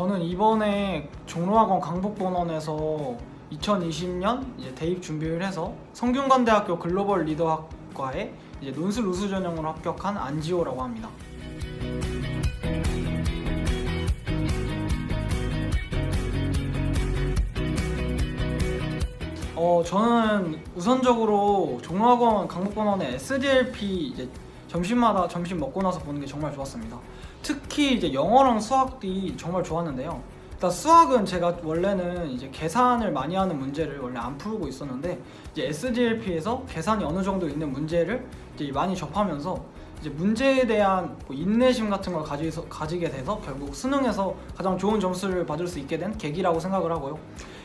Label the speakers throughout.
Speaker 1: 저는 이번에 종로학원 강북본원에서 2020년 이제 대입 준비를 해서 성균관대학교 글로벌 리더학과에 이제 논술 우수 전형으로 합격한 안지호라고 합니다. 어 저는 우선적으로 종로학원 강북본원의 SDLP 이제 점심마다 점심 먹고 나서 보는 게 정말 좋았습니다. 특히 이제 영어랑 수학이 정말 좋았는데요. 일단 수학은 제가 원래는 이제 계산을 많이 하는 문제를 원래 안 풀고 있었는데 이제 SDLP에서 계산이 어느 정도 있는 문제를 이제 많이 접하면서 이제 문제에 대한 뭐 인내심 같은 걸 가지서, 가지게 돼서 결국 수능에서 가장 좋은 점수를 받을 수 있게 된 계기라고 생각을 하고요.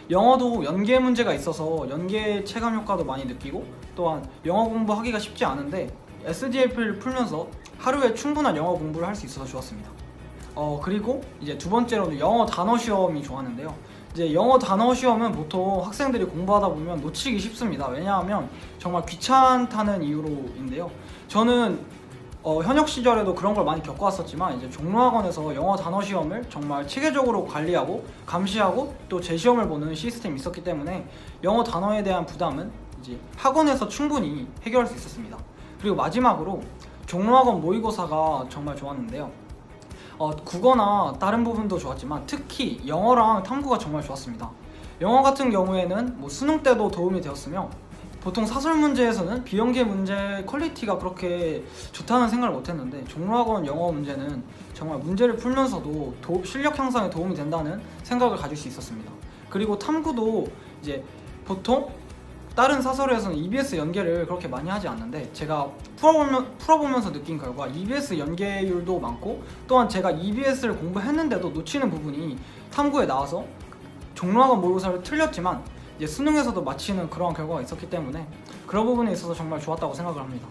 Speaker 1: 영어도 연계 문제가 있어서 연계 체감 효과도 많이 느끼고 또한 영어 공부하기가 쉽지 않은데 SDLP를 풀면서 하루에 충분한 영어 공부를 할 수 있어서 좋았습니다. 어 그리고 이제 두 번째로는 영어 단어 시험이 좋았는데요. 이제 영어 단어 시험은 보통 학생들이 공부하다 보면 놓치기 쉽습니다. 왜냐하면 정말 귀찮다는 이유로인데요. 저는 어, 현역 시절에도 그런 걸 많이 겪어왔었지만 이제 종로학원에서 영어 단어 시험을 정말 체계적으로 관리하고 감시하고 또 재시험을 보는 시스템이 있었기 때문에 영어 단어에 대한 부담은 이제 학원에서 충분히 해결할 수 있었습니다. 그리고 마지막으로 종로학원 모의고사가 정말 좋았는데요. 어, 국어나 다른 부분도 좋았지만 특히 영어랑 탐구가 정말 좋았습니다. 영어 같은 경우에는 뭐 수능 때도 도움이 되었으며 보통 사설 문제에서는 비연계 문제 퀄리티가 그렇게 좋다는 생각을 못했는데 종로학원 영어 문제는 정말 문제를 풀면서도 도- 실력 향상에 도움이 된다는 생각을 가질 수 있었습니다. 그리고 탐구도 이제 보통 다른 사설에서는 EBS 연계를 그렇게 많이 하지 않는데 제가 풀어보면, 풀어보면서 느낀 결과 EBS 연계율도 많고 또한 제가 EBS를 공부했는데도 놓치는 부분이 탐구에 나와서 종로학원 모의고사를 틀렸지만 이제 수능에서도 마치는 그런 결과가 있었기 때문에 그런 부분에 있어서 정말 좋았다고 생각을 합니다.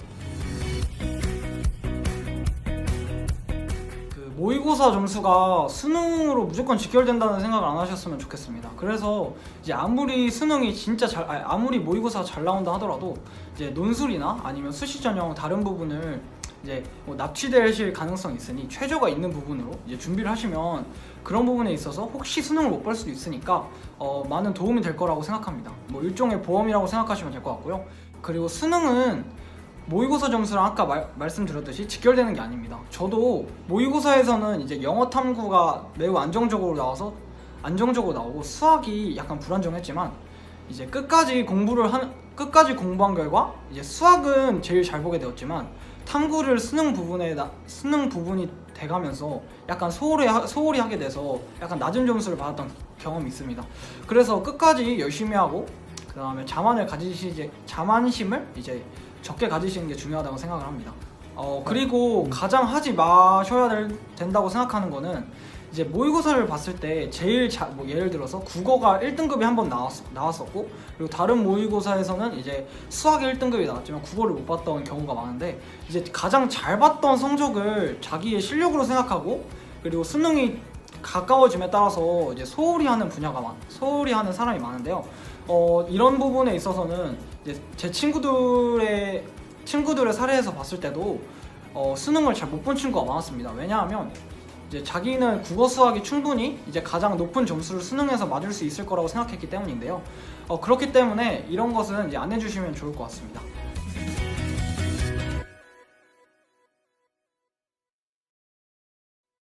Speaker 1: 모의고사 점수가 수능으로 무조건 직결된다는 생각을 안 하셨으면 좋겠습니다. 그래서 이제 아무리 수능이 진짜 잘, 아니, 아무리 모의고사가 잘 나온다 하더라도 이제 논술이나 아니면 수시 전형 다른 부분을 이제 뭐 납치되실 가능성이 있으니 최저가 있는 부분으로 이제 준비를 하시면 그런 부분에 있어서 혹시 수능을 못 볼 수도 있으니까 어, 많은 도움이 될 거라고 생각합니다. 뭐 일종의 보험이라고 생각하시면 될 것 같고요. 그리고 수능은 모의고사 점수랑 아까 말, 말씀드렸듯이 직결되는 게 아닙니다. 저도 모의고사에서는 이제 영어 탐구가 매우 안정적으로 나와서 안정적으로 나오고 수학이 약간 불안정했지만 이제 끝까지 공부를 한 끝까지 공부한 결과 이제 수학은 제일 잘 보게 되었지만 탐구를 수능 부분에 나, 수능 부분이 돼가면서 약간 소홀히 하- 소홀히 하게 돼서 약간 낮은 점수를 받았던 경험이 있습니다. 그래서 끝까지 열심히 하고 그 다음에 자만을 가지시 자만심을 이제 적게 가지시는 게 중요하다고 생각을 합니다. 어 그리고 가장 하지 마셔야 될, 된다고 생각하는 거는 이제 모의고사를 봤을 때 제일 자, 뭐 예를 들어서 국어가 1등급이 한 번 나왔, 나왔었고 그리고 다른 모의고사에서는 이제 수학이 1등급이 나왔지만 국어를 못 봤던 경우가 많은데 이제 가장 잘 봤던 성적을 자기의 실력으로 생각하고 그리고 수능이 가까워짐에 따라서 이제 소홀히 하는 분야가 많, 소홀히 하는 사람이 많은데요. 어, 이런 부분에 있어서는 제 친구들의 친구들의 사례에서 봤을 때도 어, 수능을 잘 못 본 친구가 많았습니다. 왜냐하면 이제 자기는 국어 수학이 충분히 이제 가장 높은 점수를 수능에서 맞을 수 있을 거라고 생각했기 때문인데요. 어, 그렇기 때문에 이런 것은 이제 안 해주시면 좋을 것 같습니다.